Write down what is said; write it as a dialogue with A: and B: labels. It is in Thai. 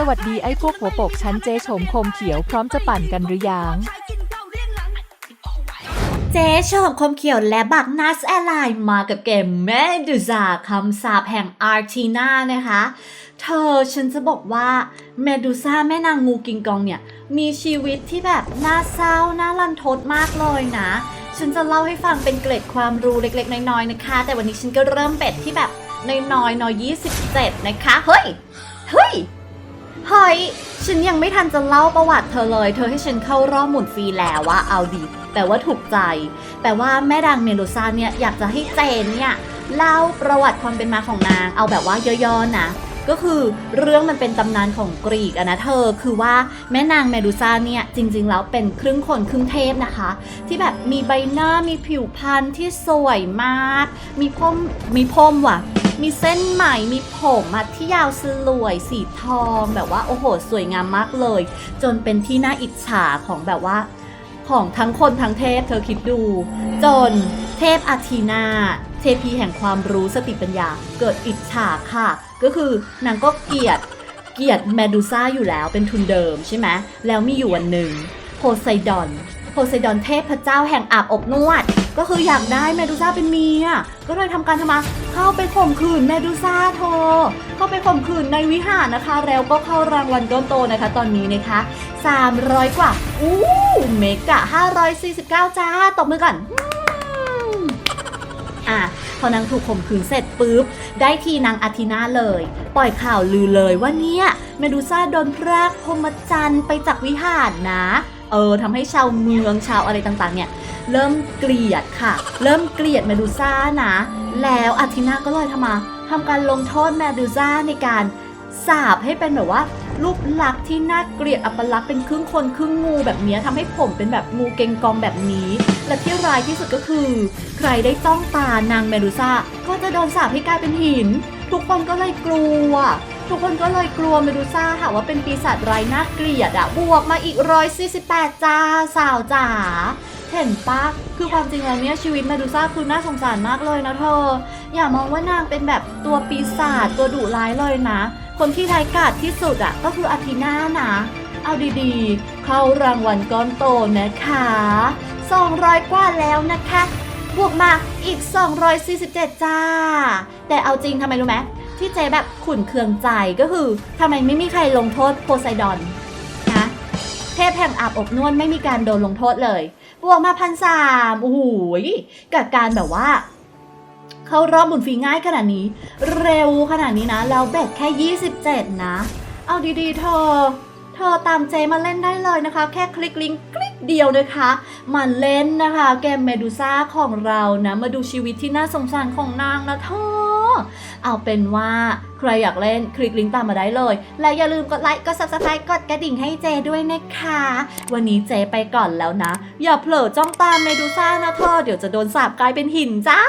A: สวัสดีไอ้พวกหัวโปกชั้นเจ๊โฉมคมเขียวพร้อมจะปั่นกันหรือยัง
B: เจ๊ชอบคมเขียวและบักนัสแอร์ไลน์มากับเกมแมดูซาคำสาปแห่งอาร์ทีนานะคะ เธอฉันจะบอกว่าเมดูซาแม่นางงูกิงกองเนี่ย มีชีวิตที่แบบน่าเศร้าน่ารันทดมากเลยนะ ฉันจะเล่าให้ฟังเป็นเกร็ดความรู้เล็กๆ น้อยๆนะคะ แต่วันนี้ฉันก็เริ่มเป็ดที่แบบน้อยๆน้อย27นะคะ เฮ้ย เฮ้ย เฮ้ย ฉันยังไม่ทันจะเล่าประวัติเธอเลย เธอให้ฉันเข้ารอบหมุนฟรีแล้วว่าเอาดีแต่ว่าถูกใจแต่ว่าแม่ดังเมโลซาเนี่ยอยากจะให้เจนเนี่ยเล่าประวัติความเป็นมาของนาง เอาแบบว่าย่อๆนะ ก็คือเรื่องมันเป็นตำนานของกรีกอะนะเธอ คือว่าแม่นางเมดูซ่าเนี่ยจริงๆแล้วเป็นครึ่งคนครึ่งเทพนะคะ ที่แบบมีใบหน้ามีผิวพรรณที่สวยมาก มีพมมีพมว่ะ มีเส้นไหมมีผมอะที่ยาวสลวย สีทองแบบว่าโอ้โห สวยงามมากเลย จนเป็นที่น่าอิจฉาของแบบว่า ของทั้งคนทั้งเทพ เธอคิดดู จนเทพอาทีนาเทพีแห่งความรู้สติปัญญา เกิดอิจฉาค่ะ ก็คือนางก็เกลียดเกลียดแมดูซ่าอยู่แล้วเป็นทุนเดิมใช่ไหมแล้วมีอยู่วันหนึ่งโพไซดอน โพไซดอนเทพเจ้าแห่งอาบอบนวด ก็คืออยากได้แมดูซ่าเป็นเมีย ก็เลยทำการทำมาเข้าไปข่มขืนแมดูซ่าเธอเข้าไปข่มขืนในวิหารนะคะ แล้วก็เข้ารางวัลก้อนโตนะคะ ตอนนี้นะคะ 300 กว่า อู้เมกะ 549 จ้าตบมือก่อนอะพอนางถูกข่มขืนเสร็จปุ๊บ ได้ทีนางอาทินาเลย ปล่อยข่าวลือเลยว่าเนี่ยเมดูซ่าโดนพรากพรมจันทร์ไปจากวิหารนะ เออทำให้ชาวเมืองชาวอะไรต่างๆ เนี่ย เริ่มเกลียดค่ะ เริ่มเกลียดเมดูซ่านะ แล้วอาทินาก็เลยทำมาทำการลงโทษเมดูซ่าในการสาบให้เป็นแบบว่ารูปลักษณ์ที่น่าเกลียดอัปลักษณ์เป็นครึ่งคนครึ่งงูแบบเนี้ยทำให้ผมเป็นแบบงูเกงกองแบบนี้ และที่ร้ายที่สุดก็คือ ใครได้จ้องตานางเมดูซ่าก็จะโดนสาปให้กลายเป็นหิน ทุกคนก็เลยกลัว ทุกคนก็เลยกลัวเมดูซ่าค่ะว่าเป็นปีศาจร้ายน่าเกลียดอะบวกมาอีก148จ้าสาวจ๋าเห็นปะคือความจริงแล้วเนี่ยชีวิตเมดูซ่าคือน่าสงสารมากเลยนะเธอ อย่ามองว่านางเป็นแบบตัวปีศาจตัวดุร้ายเลยนะ คนที่ไร้ายกาจที่สุดอะก็คืออาทินานะเอาดีๆ เข้ารางวัลก้อนโตนะคะ200 กว่าแล้วนะคะ บวกมาอีก 247 จ้า แต่เอาจริงทำไมรู้ไหม ที่เจ๊แบบขุนเคืองใจก็คือทำไมไม่มีใครลงโทษโพไซดอนนะเทพแห่งอาบอบนวดไม่มีการโดนลงโทษเลยบวกมาพันสามโอ้โหยกับการแบบว่า เข้ารอบบุญฟรีง่ายขนาดนี้ เร็วขนาดนี้นะแล้วแบตแค่ 27 นะ เอาดีๆเธอเธอตามเจมาเล่นได้เลยนะคะ แค่คลิกลิงก์คลิกเดียวนะคะมาเล่นนะคะ เกมเมดูซ่าของเรานะ มาดูชีวิตที่น่าสงสารของนางนะเธอ เอาเป็นว่าใครอยากเล่นคลิกลิงก์ตามมาได้เลย และอย่าลืมกดไลค์ กด subscribe กดกระดิ่งให้เจด้วยนะคะ วันนี้เจไปก่อนแล้วนะ อย่าเผลอจ้องตามเมดูซ่านะเธอเดี๋ยวจะโดนสาบกลายเป็นหินจ้า